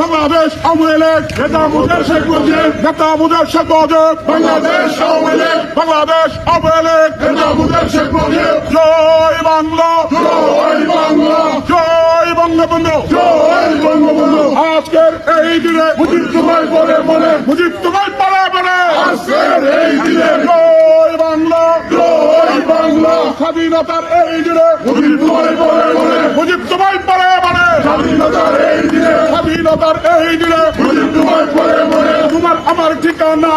বাংলাদেশ আওয়ামী লীগ, নেতা মুজার শেখ মুজিব বাংলাদেশ বাংলাদেশ আওয়ামী লীগ, নেতা মুজার শেখ মুজিব, জয় বাংলা জয় বাংলা, জয় বঙ্গবন্ধু আজকের এই দিনে মুজিব তোমায় বলে মনে মুজিব তোমায় পারে পারে আজকের এই দিনে জয় বাংলা জয় বাংলা। স্বাধীনতার এই দিনে মুজিব তোমায় বলে মনে মুজিব তোমায় পারে পারে স্বাধীনতার এই দিনে স্বাধীনতার এই মনে তোমার আমার ঠিকানা।